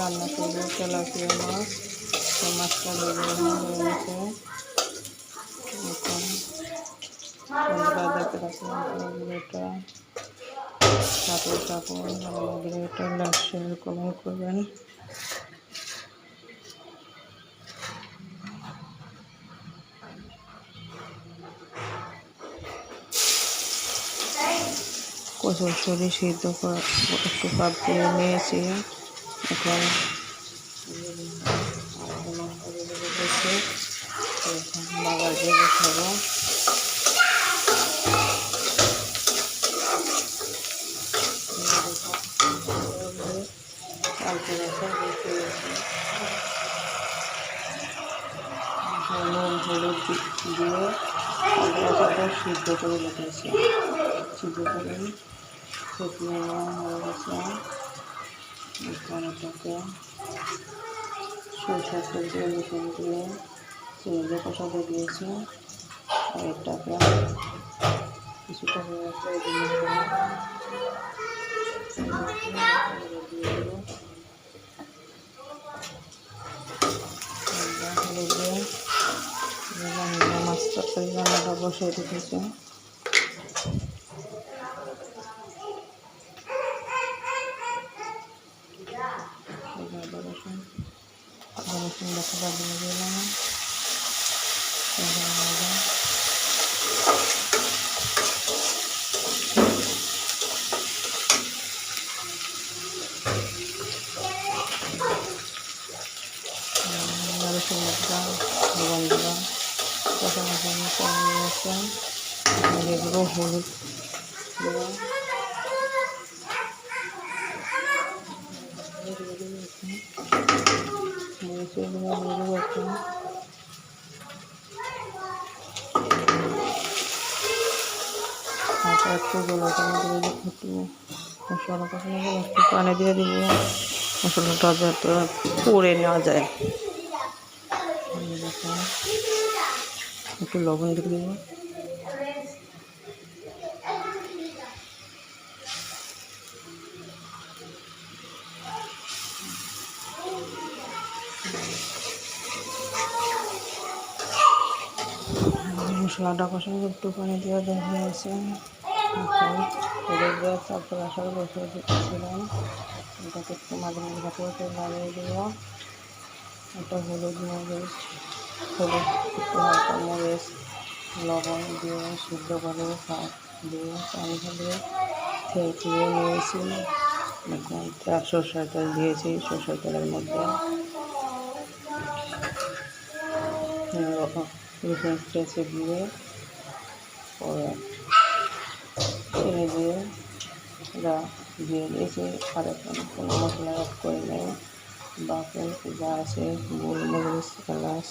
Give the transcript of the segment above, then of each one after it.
রান্না করব, তেলাপিয়া মাছ, তো মাছটা ভেজে হয়ে গেছে করবেন। কচুর শরী সিদ্ধ একটু পাত দিয়ে নিয়েছি। এখন বাগার দিয়ে বসাবো নুন হলুদ দিয়ে মাছটা সিদ্ধ করে রেখেছি সিদ্ধ করে শুকনো হয়ে গেছে সরষের তেল দিয়ে চিনি কষাতে দিয়েছি আর এটাকে কিছুটা মাছ তরকারি রান্নাটা বসিয়ে রেখেছি আদা রসুন আদা রসুন বাটাটা দিয়ে দিলাম রসুন বাটা লবণ দিলাম তখন এখানে কমিয়ে আসলাম দিয়ে দেবো হলুদ দিলাম মরিচের গুঁড়ো দিয়ে দেবো এখন তারপর একটু গোলাকানো করে একটু মশলা কষানো একটু পানি দিয়ে দিব মশলাটা যাতে পড়ে নেওয়া যায় একটু লবণ দিয়ে দেবো। মশলাটা কষানো একটু পানি দিয়ে দেওয়া হয়েছে তারপর আসার বসে দিচ্ছিলাম। এটাকে একটু মাঝে মাঝে ভাতে ভাতে লাগিয়ে দেবো। একটা হলুদ মরিচ, হলুদ একটু হালকা মরিচ, লবণ দিয়ে সিদ্ধ করে দিয়ে পানি দিয়ে খেয়ে নিয়েছি। সরষের তেল দিয়েছি, সরষের তেলের মধ্যে। রসুন কেঁচে দিয়ে দিয়ে যা দিয়ে দিয়েছি। আর এখন কোনো মশলা অ্যাড করে নেই। বাকি যা আছে গোলমরিচ এলাচ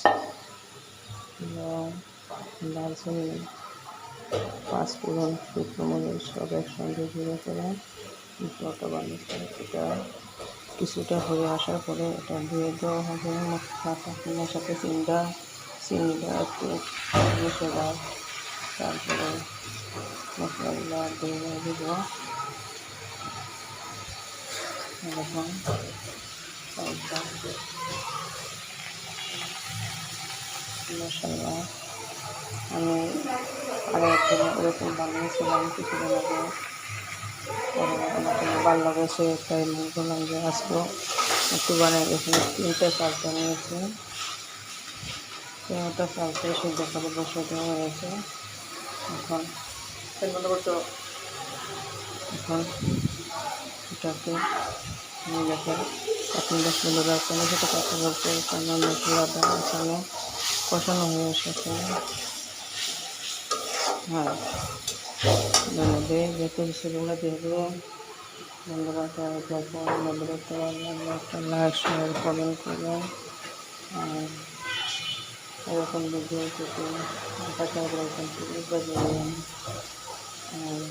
দারচিনি পাঁচফোড়ন শুকনো মরিচ সব একসঙ্গে জুড়ে করে মশলাটা বানিয়েছে কিছুটা হয়ে আসার পরে এটা দিয়ে দেওয়া হবে। মশলাটা সাথে চিন্তা চিনিটা একটু মিশে দাও। তারপরে মশলাগুলো দিয়ে এরকম মশলা। আমি আরও একদিন এরকম বানিয়েছিলাম কিছুদিন আগে। ভালো লাগেছে তাই মনে করলাম যে আসব একটু বানিয়ে এখানে তিনটে চাল বানিয়েছি। সিদ্ধ করে হয়েছে এখন এখন এটাকে রেখে আপনি দশ মিনিট রাখবেন সেটা কথা বলতে মশলাটা এখানে কষানো হয়ে এসেছে হ্যাঁ ধনে যেহেতু সেগুলো সবাই দেখুন আমাদের একটা লাইক শেয়ার কমেন্ট করবেন আর এরকম ভিডিও পেতে আশা করবেন প্লিজ বাজাবেন আর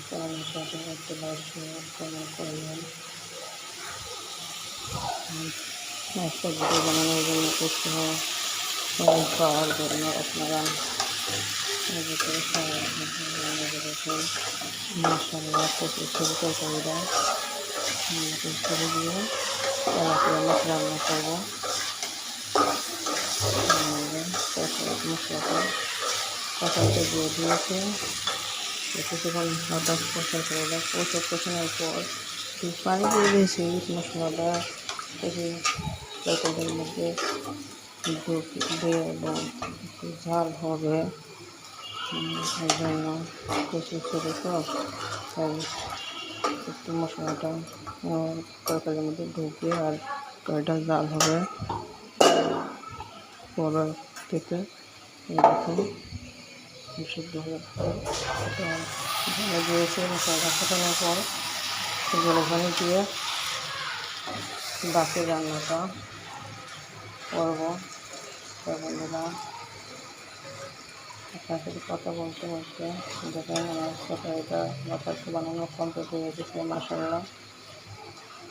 চ্যানেলের সাথে একটা লাইক শেয়ার কমেন্ট করবেন একটা ভিডিও বানানোর জন্য উৎসাহ পাওয়ার জন্য আপনারা মাসাল্লাহ প্রচুর ছবি তরকারিরা করে দিয়ে এলাকায় মাছ রান্না করব মশলাটা কষাইতে দিয়ে দিয়েছে কিছুক্ষণ মশলাটা কষা করে দেয় কষা কষানোর পর একটু পানি দিয়ে দিয়েছি মশলাটা থেকে তরকারির মধ্যে দিয়ে এবং একটু ঝাল হবে উম, এই জন্য কষি ছিল তো তাই একটু মশলাটা উম, তরকারির মধ্যে ঢুকে আর তরকারিটা জাল হবে পরে থেকে এরকম বিশুদ্ধ হয়ে পর ওখানে বাকি রান্নাটা করব। বন্ধুরা আপনার সাথে কথা বলতে বলতে দেখেন, আমার তরকারিটা বাতাসে বানানো কমপ্লিট হয়ে গেছে মাসাল্লাহ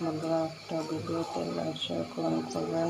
বন্ধুরা, একটা ভিডিওতে লাইক শেয়ার কমেন্ট করবেন।